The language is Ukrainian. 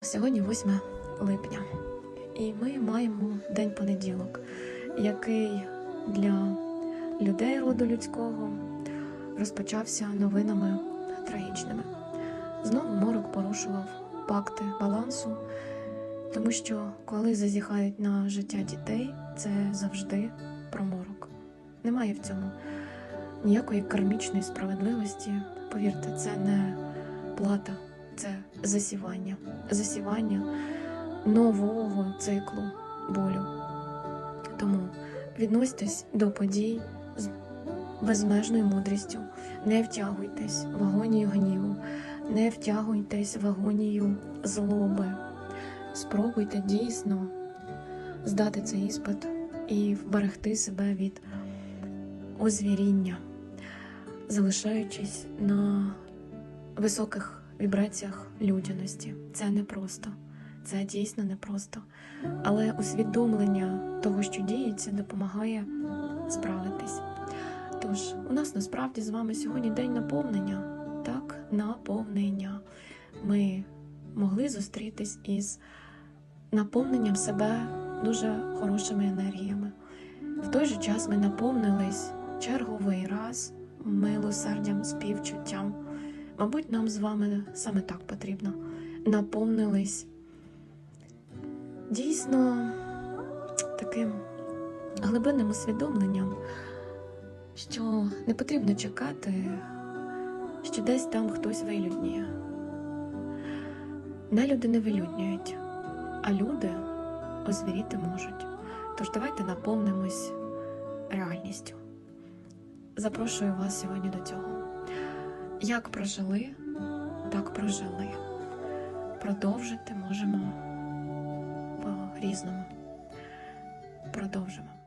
Сьогодні 8 липня, і ми маємо день понеділок, який для людей роду людського розпочався новинами трагічними. Знову морок порушував пакти балансу, тому що коли зазіхають на життя дітей, це завжди про морок. Немає в цьому ніякої кармічної справедливості. Повірте, це не плата, це засівання, засівання нового циклу болю. Тому відносьтесь до подій з безмежною мудрістю, не втягуйтесь в агонію гніву, не втягуйтесь в агонію злоби. Спробуйте дійсно здати цей іспит і вберегти себе від озвіріння, залишаючись на високих вібраціях людяності. Це непросто, це дійсно непросто. Але усвідомлення того, що діється, допомагає справитись. Тож, у нас насправді з вами сьогодні день наповнення. Так, наповнення. Ми могли зустрітись із наповненням себе дуже хорошими енергіями. В той же час ми наповнились черговий раз милосердям, співчуттям. Мабуть, нам з вами саме так потрібно. Наповнились дійсно таким глибинним усвідомленням, що не потрібно чекати, що десь там хтось вилюдніє. Не люди не вилюднюють, а люди озвіріти можуть. Тож давайте наповнимось реальністю. Запрошую вас сьогодні до цього. Як прожили, так прожили. Продовжити можемо по-різному. Продовжимо.